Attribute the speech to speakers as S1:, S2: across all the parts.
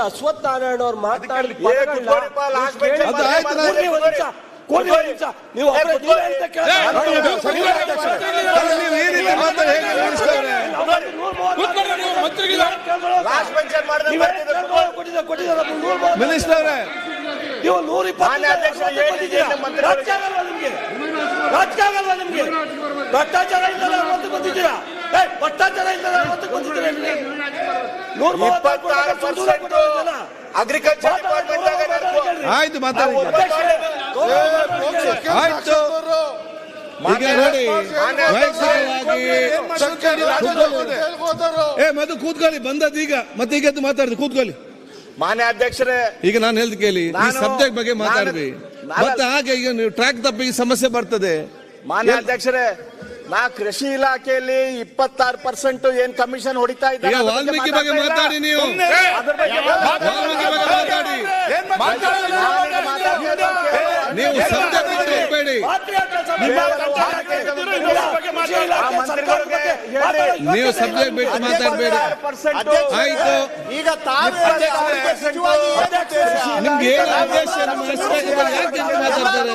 S1: ಅಶ್ವಥ್ ನಾರಾಯಣ ಅವ್ರು ಮಾತಾಡಿದ. ನೀವು ನೀವು ನೂರ. ರಾಜಕಾಗಲ್ವಾ ನಿಮ್ಗೆ. ಭ್ರಷ್ಟಾಚಾರ ಇಲ್ಲದ ಮತ್ತೆ ಬಂದಿದ್ದೀರಾ? ಏ, ಭ್ರಷ್ಟಾಚಾರ ಇಲ್ಲದ ಮತ್ತೆ ಬಂದಿದ್ದೀರಾ? ನೂರ
S2: ಇಪ್ಪತ್ತಾರು
S1: ಸುಳ್ಳು
S2: ಪರ್ಸೆಂಟ್
S1: ಕೊಟ್ಟವ್ರಲ್ಲ.
S2: ಅಗ್ರಿಕಲ್ಚರ್ ಡಿಪಾರ್ಟ್ಮೆಂಟ್
S3: ಆಯ್ತು ಮಾತಾಡಿ. ಈಗ.
S1: ಅಧ್ಯಕ್ಷರೇ,
S3: ಆಯ್ತು ಈಗ ನೋಡಿ ವೈಯಕ್ತಿಕವಾಗಿ ಏ ಮದು ಕೂತ್ಕೊಳ್ಳಿ ಬಂದದ್ದು ಈಗ. ಮತ್ತೆ ಈಗ ಎದ್ದು ಮಾತಾಡಿದ್ರು ಕೂತ್ಕೊಳ್ಳಿ.
S2: ಮಾನ್ಯ ಅಧ್ಯಕ್ಷರೇ
S3: ಈಗ ನಾನು ಹೇಳ್ದು ಕೇಳಿ ಈ ಸಬ್ಜೆಕ್ಟ್ ಬಗ್ಗೆ
S2: ಮಾತಾಡಿದ್ವಿ
S3: ಮತ್ತೆ ಹಾಗೆ ಈಗ ನೀವು ಟ್ರ್ಯಾಕ್ ತಪ್ಪಿ ಈ ಸಮಸ್ಯೆ ಬರ್ತದೆ.
S2: ಮಾನ್ಯ ಅಧ್ಯಕ್ಷರೇ ನಾ ಕೃಷಿ ಇಲಾಖೆಯಲ್ಲಿ ಇಪ್ಪತ್ತಾರು ಪರ್ಸೆಂಟ್ ಏನ್ ಕಮಿಷನ್ ಹೊಡಿತಾ ಇದ್ದಾರೆ
S3: ವಾಲ್ಮೀಕಿ ಬಗ್ಗೆ ಮಾತಾಡಿ ನೀವು.
S2: ಅದ್ರ ಬಗ್ಗೆ
S3: ಮಾತಾಡಿ ನೀವು
S1: ಬಗ್ಗೆ
S2: ಹೇಳಿ.
S3: ನೀವು ಸಬ್ಜೆಕ್ಟ್ ಬಿಟ್ಟು ಮಾತಾಡಬೇಡಿ ಆಯ್ತು
S2: ಈಗ
S3: ನಿಮ್ಗೆ ಏನು ಆದೇಶ ಯಾಕೆ ಮಾತಾಡ್ತಾರೆ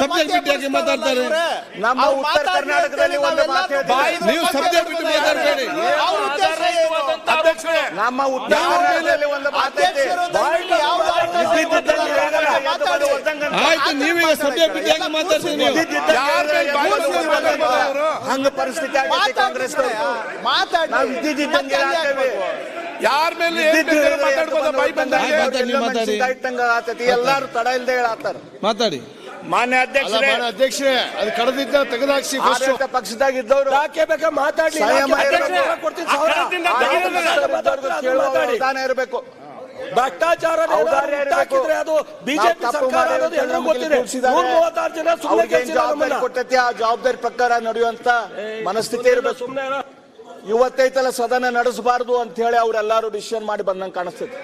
S3: ಸಬ್ಜೆಕ್ಟ್ ಬಿಟ್ಟು ಯಾಕೆ ಮಾತಾಡ್ತಾರೆ
S2: ನಮ್ಮ ಉತ್ತರ ಕರ್ನಾಟಕದಲ್ಲಿ.
S3: ನೀವು ಸಬ್ಜೆಕ್ಟ್ ಬಿಟ್ಟು ಮಾತಾಡಬೇಡಿ
S2: ನಮ್ಮ
S3: ಆಯ್ತು ನೀವೀಗ ಬಿಟ್ಟು ನೀವು?
S2: ಹಂಗ ಪರಿಸ್ಥಿತಿ ಕಾಂಗ್ರೆಸ್
S4: ಯಾರ ಮೇಲೆ ಮಾತಾಡ್ಬೋದಾ ಬಾಯಿ
S3: ಮಾತಾಡಿ,
S2: ಎಲ್ಲಾರು ತಡ ಇಲ್ದೆ ಹೇಳತ್ತಾರ
S3: ಮಾತಾಡಿ.
S2: ಮಾನ್ಯ ಅಧ್ಯಕ್ಷರೇ.
S4: ಅಧ್ಯಕ್ಷರೇ ಅದು ಕಡದಿದ್ದ ತೆಗೆದಾಕ್ಸಿ
S2: ಆಡಳಿತ ಪಕ್ಷದಾಗ ಇದ್ದವರು
S1: ಯಾಕೆ ಬೇಕಾ ಮಾತಾಡ್ಲಿ?
S2: ಇರ್ಬೇಕು.
S1: ಭ್ರಷ್ಟಾಚಾರ ಹಾಕಿದ್ರೆ ಅದು ಬಿಜೆಪಿ ಸರ್ಕಾರ ಅನ್ನೋದು ಎಲ್ಲರೂ ಗೊತ್ತಿದೆ. ನೂರ ಮೂವತ್ತಾರು ಜನ ಸುಮ್ಮನೆ
S2: ಜವಾಬ್ದಾರಿ. ಕೊಟ್ಟೈತಿ? ಆ ಜವಾಬ್ದಾರಿ ಪ್ರಕಾರ ನಡೆಯುವಂತ ಮನಸ್ಥಿತಿ ಇರಬೇಕು.
S1: ಸುಮ್ಮನೆ
S2: ಇವತ್ತೈತಲ್ಲ ಸದನ ನಡೆಸಬಾರದು ಅಂತ ಹೇಳಿ ಅವರೆಲ್ಲರೂ ಡಿಸಿಷನ್ ಮಾಡಿ ಬಂದಂಗೆ ಕಾಣಿಸ್ತೈತಿ.